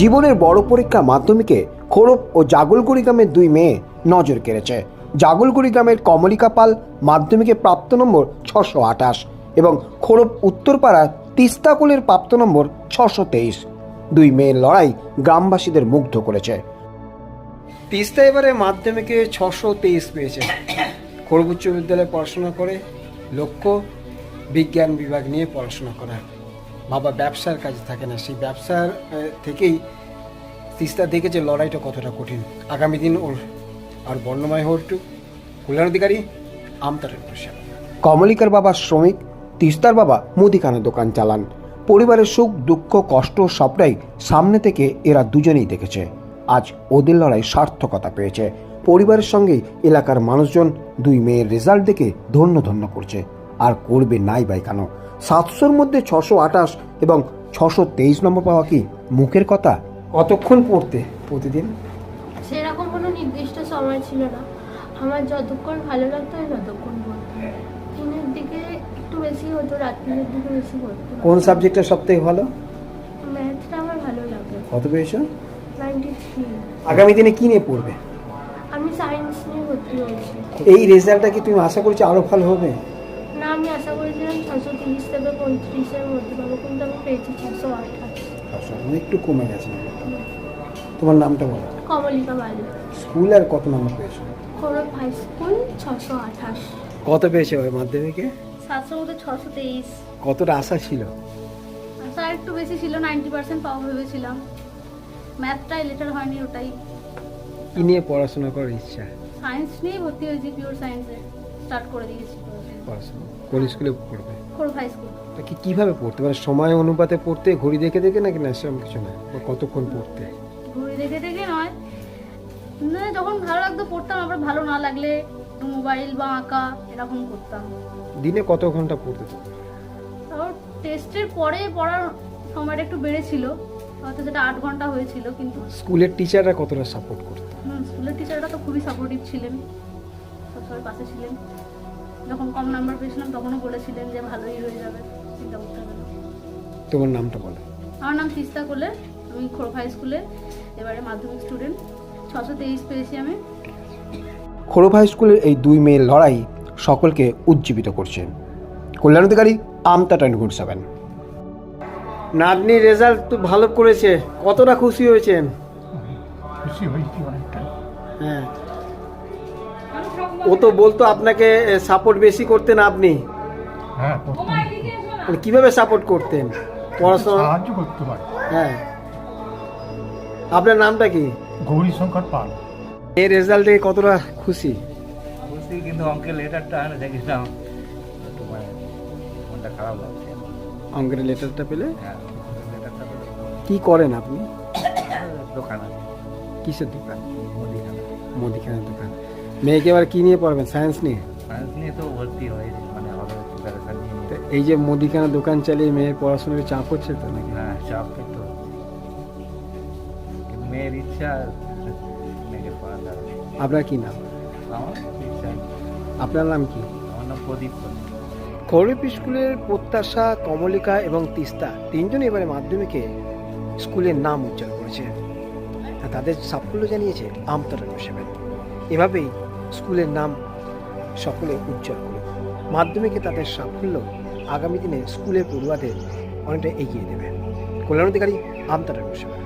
জীবনের বড় পরীক্ষা মাধ্যমিকে খোরব ও জাগলগুড়ি গ্রামের দুই মেয়ে নজর কেড়েছে। জাগলগুড়ি গ্রামের কমলিকা পাল মাধ্যমিকে প্রাপ্ত নম্বর ছশো আঠাশ এবং খোরব উত্তরপাড়ার তিস্তাকুলের প্রাপ্ত নম্বর ছশো তেইশ। দুই মেয়ের লড়াই গ্রামবাসীদের মুগ্ধ করেছে। তিস্তা এবারে মাধ্যমিকে ছশো তেইশ পেয়েছে। খড়গ উচ্চ বিদ্যালয়ে পড়াশোনা করে, লক্ষ্য, বিজ্ঞান বিভাগ নিয়ে পড়াশোনা করা। বাবা ব্যবসার কাজে থাকে না। সেই ব্যবসার থেকেই তিস্তা দেখেছে লড়াইটা কতটা কঠিন। আগামী দিন ওর আর বর্ণময় হোক কল্যাণ অধিকারী আমতারের প্রসাদ কমলিকার বাবা শ্রমিক, তিস্তার বাবা মুদিখানা দোকান চালান। পরিবারের সুখ, দুঃখ, কষ্ট সবটাই সামনে থেকে এরা দুজনেই দেখেছে। আজ ওদের লড়াই সার্থকতা পেয়েছে। পরিবারের সঙ্গে এলাকার মানুষজন দুই মেয়ের রেজাল্ট দেখে ধন্য ধন্য করছে। আর করবে নাই বাই কেন? সাতশোর মধ্যে ছশো আঠাশ এবং ছশো তেইশ নম্বর পাওয়া কি মুখের কথা? কতক্ষণ পড়তে প্রতিদিন? সেরকম কোনো নির্দিষ্ট সময় ছিল না। আমার যতক্ষণ ভালো লাগতো আমি ততক্ষণ দিনের দিকে একটু বেশি হতো রাত্রির দিকে বেশি কোন সাবজেক্টটা সব থেকে ভালো? ম্যাথটা আমার ভালো লাগে। কত পেয়েছ? আগামী দিনে কি নিয়ে পড়বে? আমি সায়েন্স নিয়ে ভর্তি হয়েছি। এই রেজাল্টটা কি তুমি আশা করছ আরও ভালো হবে? আমি আশা করেছিলাম ছশো তিরিশ থেকে পঁয়ত্রিশের মধ্যে পাবো কিন্তু আমি পেয়েছি ছশো আঠাশ। একটু কমে গেছে তোমার নামটা বলো। কমলিকা বালি। স্কুল আর কত নম্বর পেয়েছ? খড়গ হাই স্কুল ছশো আঠাশ। কত পেয়েছ ওই মাধ্যমিকে? সাতশোর মধ্যে ছশো তেইশ। কতটা আশা ছিল? আশা একটু বেশি ছিল নাইনটি পার্সেন্ট পাবো ভেবেছিলাম। ম্যাথটাই লেটার হয়নি ওটাই। কি নিয়ে পড়াশোনা করার ইচ্ছা? সায়েন্স নিয়েই ভর্তি হয়েছি পিওর সায়েন্সে স্টার্ট করে দিয়েছি পড়াশোনা। কোন স্কুলে পড়বে? খোর হাই স্কুল তা কি কীভাবে পড়তে? মানে সময় অনুপাতে পড়তে ঘড়ি দেখে দেখে নাকি না সেরকম কিছু না? বা কতক্ষণ পড়তে? ঘুরে দেখে দেখে নয়। না যখন ভালো লাগতো পড়তাম আবার ভালো না লাগলে মোবাইল বা আঁকা এরকম করতাম। দিনে কত ঘণ্টা পড়তে তো? তারপর টেস্টের পরে পড়ার সময়টা একটু বেড়েছিল। হয়তো সেটা আট ঘণ্টা হয়েছিল কিন্তু স্কুলের টিচাররা কতটা সাপোর্ট করতো? হুম, স্কুলের টিচাররা তো খুবই সাপোর্টিভ ছিলেন। সবসময় পাশে ছিলেন। যখন কম নাম্বার পেয়েছিলাম তখনও বলেছিলেন যে ভালোই হয়ে যাবে চিন্তা করতে হবে না। তোমার নামটা বলো। আমার নাম তিস্তা কোলে আমি খোরক হাই স্কুলে এবারে মাধ্যমিক স্টুডেন্ট ছশো তেইশ পেয়েছি আমি। হাই স্কুলের এই দুই মেয়ের লড়াই সকলকে উজ্জীবিত করছে। Kalyan Adhikari Amta twenty four seven. নাতনি রেজাল্ট তো ভালো করেছে কতটা খুশি হয়েছেন? খুশি হয়েছি অনেকটা। হ্যাঁ। ও তো বলতো আপনাকে সাপোর্ট বেশি করতেন আপনি। হ্যাঁ মানে কীভাবে সাপোর্ট করতেন? পড়াশোনা সাহায্য করতে পারে হ্যাঁ। আপনার নামটা কি? গৌরী শঙ্কর পাল। এই রেজাল্ট দেখে কতটা খুশি? বুঝছি কিন্তু অঙ্কের লেটারটা আমি দেখেছিলাম। একটু মানে মনটা খারাপ লাগছে। অঙ্কের লেটারটা পেলে? হ্যাঁ লেটারটা তো কি করেন আপনি? দোকান আছে। কিসের দোকান? মুদিখানা মুদিখানার দোকান। মেয়েকে এবার কি নিয়ে পড়বেন? সায়েন্স নিয়ে? সায়েন্স নিয়ে তো ভর্তি হয়েছে মানে হবে প্রিপারেশন নিয়ে। এই যে মুদিখানা দোকান চালিয়ে মেয়ের পড়াশোনার চাপ হচ্ছে তো নাকি? হ্যাঁ চাপ তো মেয়ের ইচ্ছা মেয়েকে পড়াতে আপনার কি নাম? আমার আপনার নাম কি? আমার নাম প্রদীপ প্রদীপ খরিফ স্কুলের প্রত্যাশা কমলিকা এবং তিস্তা তিনজন এবারে মাধ্যমিকে স্কুলের নাম উজ্জ্বল করেছে। তাদের সাফল্য জানিয়েছে আমতলা সেভেন এভাবেই স্কুলের নাম সকলে উজ্জ্বল করে। মাধ্যমিকে তাদের সাফল্য আগামী দিনে স্কুলের পড়ুয়াদের অনেকটা এগিয়ে দেবে। কল্যাণ অধিকারী আমতারা সেভেন